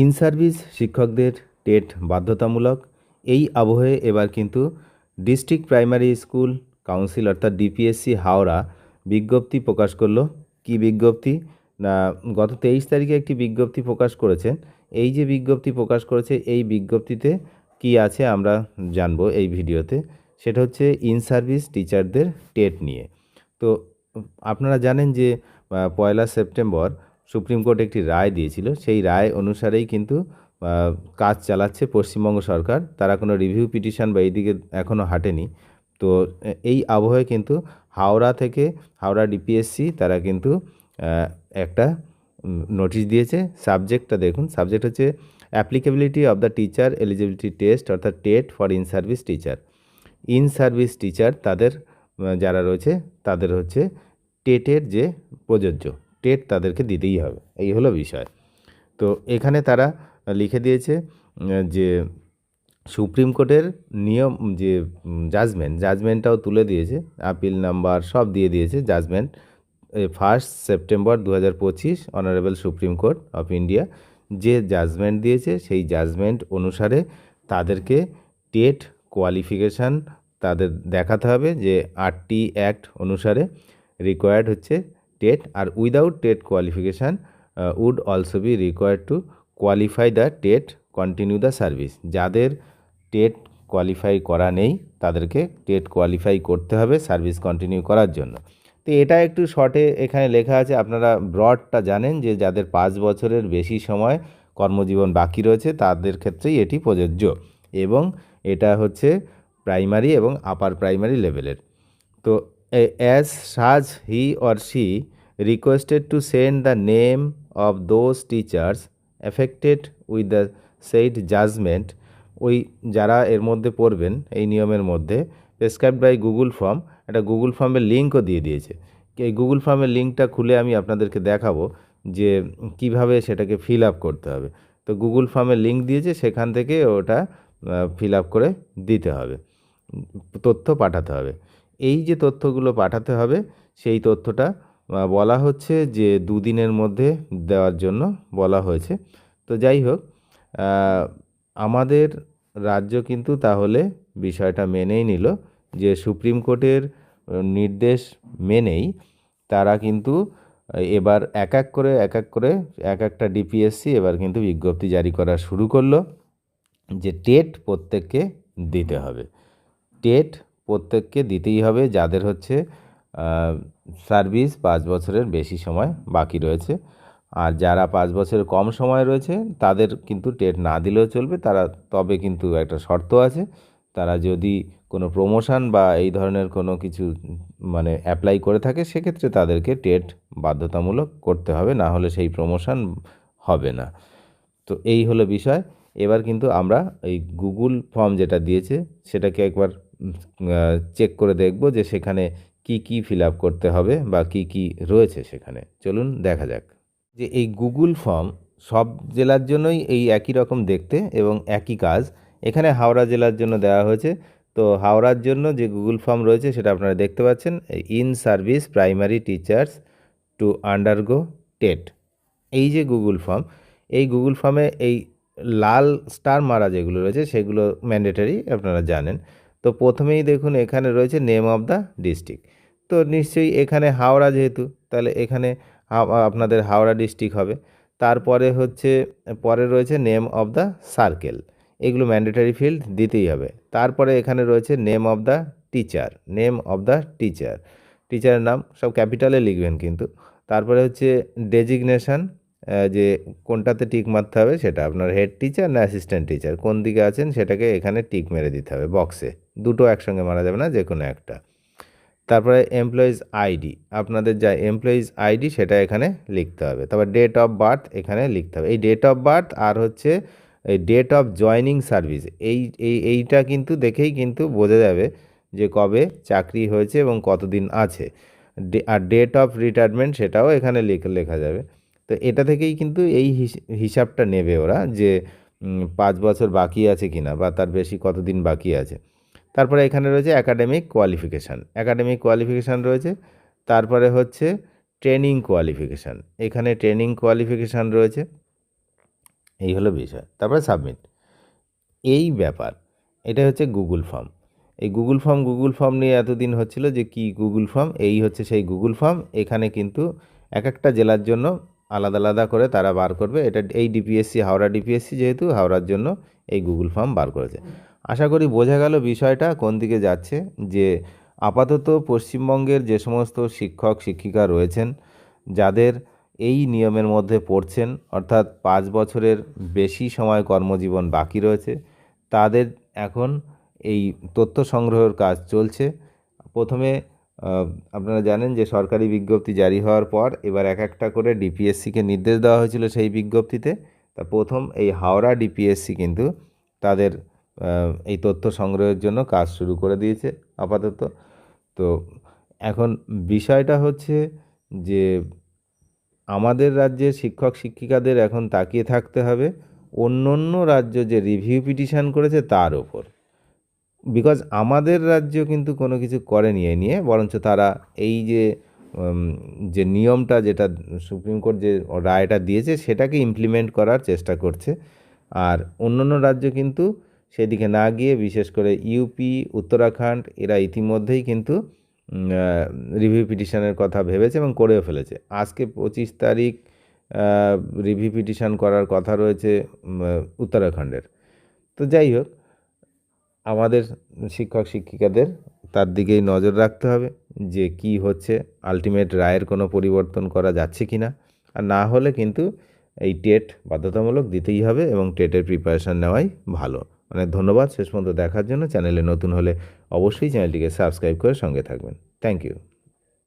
In service শিক্ষকদের TET বাধ্যতামূলক। এই আবহে এবার কিন্তু ডিস্ট্রিক্ট প্রাইমারি স্কুল কাউন্সিল অর্থাৎ ডিপিএসসি হাওড়া বিজ্ঞপ্তি প্রকাশ করল। কি বিজ্ঞপ্তি? না, গত তেইশ তারিখে একটি বিজ্ঞপ্তি প্রকাশ করেছেন। এই যে বিজ্ঞপ্তি প্রকাশ করেছে, এই বিজ্ঞপ্তিতে কি আছে আমরা জানব এই ভিডিওতে। সেটা হচ্ছে ইন সার্ভিস টিচারদের টেট নিয়ে। তো আপনারা জানেন যে পয়লা সেপ্টেম্বর সুপ্রিম কোর্ট একটি রায় দিয়েছিল। সেই রায় অনুসারেই কিন্তু কাজ চালাচ্ছে পশ্চিমবঙ্গ সরকার। তারা কোনো রিভিউ পিটিশন বা এইদিকে এখনও হাঁটেনি। তো এই আবহে কিন্তু হাওড়া থেকে, হাওড়া ডিপিএসসি তারা কিন্তু একটা নোটিশ দিয়েছে। সাবজেক্টটা দেখুন। সাবজেক্ট হচ্ছে applicability of the teacher eligibility test অর্থাৎ TET for in service teacher in service teacher তাদের যারা রয়েছে, তাদের হচ্ছে টেটের যে প্রযোজ্য। টেট তাদেরকে দিতেই হবে। এই হলো বিষয়। তো এখানে তারা লিখে দিয়েছে যে সুপ্রিম কোর্টের নিয়ম, যে জাজমেন্ট জাজমেন্টটাও তুলে দিয়েছে আপিল নাম্বার সব দিয়ে দিয়েছে জাজমেন্ট ফার্স্ট সেপ্টেম্বর দু হাজার পঁচিশ honourable supreme court of India যে জাজমেন্ট দিয়েছে, সেই জাজমেন্ট অনুসারে তাদেরকে টেট কোয়ালিফিকেশান তাদের দেখাতে হবে যে আটটি অ্যাক্ট অনুসারে রিকোয়ার্ড হচ্ছে TET R without TET qualification would also be required to qualify the TET, continue the service. যাদের টেট কোয়ালিফাই করা নেই, তাদেরকে টেট কোয়ালিফাই করতে হবে সার্ভিস কন্টিনিউ করার জন্য। তো এটা একটু শর্টে এখানে লেখা আছে, আপনারা ব্রডটা জানেন যে যাদের পাঁচ বছরের বেশি সময় কর্মজীবন বাকি রয়েছে, তাদের ক্ষেত্রেই এটি প্রযোজ্য। এবং এটা হচ্ছে প্রাইমারি এবং আপার প্রাইমারি লেভেলের। তো as such he or she requested to send the name of those teachers affected with the said judgment ওই যারা এর মধ্যে পড়বেন, এই নিয়মের মধ্যে প্রেসক্রাইব বাই গুগল ফর্ম একটা গুগল ফর্মের লিঙ্কও দিয়ে দিয়েছে। এই গুগল ফর্মের লিঙ্কটা খুলে আমি আপনাদেরকে দেখাবো যে কীভাবে সেটাকে ফিল আপ করতে হবে। তো গুগল ফর্মের লিঙ্ক দিয়েছে, সেখান থেকে ওটা ফিল আপ করে দিতে হবে। তথ্য পাঠাতে হবে। এই যে তথ্যগুলো পাঠাতে হবে, সেই তথ্যটা বলা হচ্ছে যে দুদিনের মধ্যে দেওয়ার জন্য বলা হয়েছে। তো যাই হোক আমাদের রাজ্য কিন্তু তাহলে বিষয়টা মেনেই নিল যে সুপ্রিম কোর্টের নির্দেশ মেনেই তারা কিন্তু এবার এক এক করে, এক এক করে, এক একটা ডিপিএসসি এবার কিন্তু বিজ্ঞপ্তি জারি করা শুরু করল যে টেট প্রত্যেককে দিতে হবে। টেট প্রত্যেককে দিতেই হবে, যাদের হচ্ছে সার্ভিস পাঁচ বছরের বেশি সময় বাকি রয়েছে। আর যারা পাঁচ বছরের কম সময় রয়েছে, তাদের কিন্তু টেট না দিলেও চলবে, তারা তবে কিন্তু একটা শর্ত আছে। তারা যদি কোনো প্রমোশন বা এই ধরনের কোনো কিছু মানে অ্যাপ্লাই করে থাকে, সেক্ষেত্রে তাদেরকে টেট বাধ্যতামূলক করতে হবে, না হলে সেই প্রমোশন হবে না। তো এই হলো বিষয়। এবার কিন্তু আমরা এই গুগল ফর্ম যেটা দিয়েছে, সেটাকে একবার চেক করে দেখব যে সেখানে কি কি ফিল আপ করতে হবে বা কি কি রয়েছে সেখানে। চলুন দেখা যাক। যে এই গুগল ফর্ম সব জেলার জন্যই এই একই রকম দেখতে এবং একই কাজ। এখানে হাওড়া জেলার জন্য দেওয়া হয়েছে। তো হাওড়ার জন্য যে গুগল ফর্ম রয়েছে সেটা আপনারা দেখতে পাচ্ছেন। In service primary teachers to undergo TET. এই যে গুগল ফর্ম, এই গুগল ফর্মে এই লাল স্টার মারা যেগুলো রয়েছে সেগুলো ম্যান্ডেটারি আপনারা জানেন। তো প্রথমেই দেখুন এখানে রয়েছে নেম অফ দ্য ডিস্ট্রিক্ট তো নিশ্চয়ই এখানে হাওড়া যেহেতু, তাহলে এখানে আপনাদের হাওড়া ডিস্ট্রিক্ট হবে। তারপরে হচ্ছে, পরে রয়েছে নেম অফ দ্য সার্কেল এগুলো ম্যান্ডেটারি ফিল্ড দিতেই হবে। তারপরে এখানে রয়েছে name of the teacher name of the teacher টিচারের নাম সব ক্যাপিটালে লিখবেন কিন্তু। তারপরে হচ্ছে ডেজিগনেশন যে কোনটাতে টিক মারতে হবে সেটা আপনার হেড টিচার না অ্যাসিস্ট্যান্ট টিচার কোন দিকে আছেন সেটাকে এখানে টিক মেরে দিতে হবে বক্সে দুটো একসঙ্গে মারা যাবে না যে কোনো একটা। তারপরে এমপ্লয়িজ আইডি আপনাদের যা এমপ্লয়িজ আইডি সেটা এখানে লিখতে হবে। তারপর ডেট অফ বার্থ এখানে লিখতে হবে। এই ডেট অফ বার্থ আর হচ্ছে এই ডেট অফ জয়নিং সার্ভিস এই এই, এইটা কিন্তু দেখেই কিন্তু বোঝা যাবে যে কবে চাকরি হয়েছে এবং কতদিন আছে। আর ডেট অফ রিটায়ারমেন্ট সেটাও এখানে লেখা যাবে। তো এটা থেকেই কিন্তু এই হিস- হিসাবটা নেবে ওরা যে পাঁচ বছর বাকি আছে কিনা বা তার বেশি কতদিন বাকি আছে। তারপরে এখানে রয়েছে একাডেমিক কোয়ালিফিকেশান একাডেমিক কোয়ালিফিকেশান রয়েছে। তারপরে হচ্ছে ট্রেনিং কোয়ালিফিকেশান এখানে ট্রেনিং কোয়ালিফিকেশান রয়েছে। এই হলো বিষয়। তারপরে সাবমিট এই ব্যাপার। এটা হচ্ছে গুগল ফর্ম এই গুগল ফর্ম গুগল ফর্ম নিয়ে এতদিন হচ্ছিল যে, কি গুগল ফর্ম এই হচ্ছে সেই গুগল ফর্ম এখানে কিন্তু এক একটা জেলার জন্য আলাদা আলাদা করে তারা বার করবে। এটা এই ডিপিএসসি হাওড়া ডিপিএসসি যেহেতু হাওড়ার জন্য এই গুগল ফর্ম বার করেছে। আশা করি বোঝা গেল বিষয়টা কোন দিকে যাচ্ছে, যে আপাতত পশ্চিমবঙ্গের যে সমস্ত শিক্ষক, শিক্ষিকা রয়েছেন, যাদের এই নিয়মের মধ্যে পড়ছেন, অর্থাৎ পাঁচ বছরের বেশি সময় কর্মজীবন বাকি রয়েছে, তাদের এখন এই তথ্য সংগ্রহের কাজ চলছে। প্রথমে আপনারা জানেন যে সরকারি বিজ্ঞপ্তি জারি হওয়ার পর এবার এক একটা করে ডিপিএসসিকে নির্দেশ দেওয়া হয়েছিল সেই বিজ্ঞপ্তিতে। তা প্রথম এই হাওড়া ডিপিএসসি কিন্তু তাদের এই তথ্য সংগ্রহের জন্য কাজ শুরু করে দিয়েছে আপাতত। তো এখন বিষয়টা হচ্ছে যে আমাদের রাজ্যের শিক্ষক শিক্ষিকাদের এখন তাকিয়ে থাকতে হবে অন্য অন্য রাজ্য যে রিভিউ পিটিশন করেছে তার ওপর। বিকজ আমাদের রাজ্য কিন্তু কোনো কিছু করেনি এ নিয়ে, বরঞ্চ তারা এই যে যে নিয়মটা যেটা সুপ্রিম কোর্ট যে রায়টা দিয়েছে, সেটাকে ইমপ্লিমেন্ট করার চেষ্টা করছে। আর অন্যান্য রাজ্য কিন্তু সেদিকে না গিয়ে, বিশেষ করে ইউপি উত্তরাখণ্ড, এরা ইতিমধ্যেই কিন্তু রিভিউ পিটিশনের কথা ভেবেছে এবং করেও ফেলেছে। আজকে পঁচিশ তারিখ রিভিউ পিটিশন করার কথা রয়েছে উত্তরাখণ্ডের। তো যাই হোক আমাদের শিক্ষক শিক্ষিকাদের তার দিকেই নজর রাখতে হবে যে কি হচ্ছে আলটিমেট রায়ের কোনো পরিবর্তন করা যাচ্ছে কি না। আর না হলে কিন্তু এই টেট বাধ্যতামূলক দিতেই হবে এবং টেটের প্রিপারেশান নেওয়াই ভালো। অনেক ধন্যবাদ, শেষ পর্যন্ত দেখার জন্য। চ্যানেলে নতুন হলে অবশ্যই চ্যানেলটিকে সাবস্ক্রাইব করে সঙ্গে থাকবেন। Thank you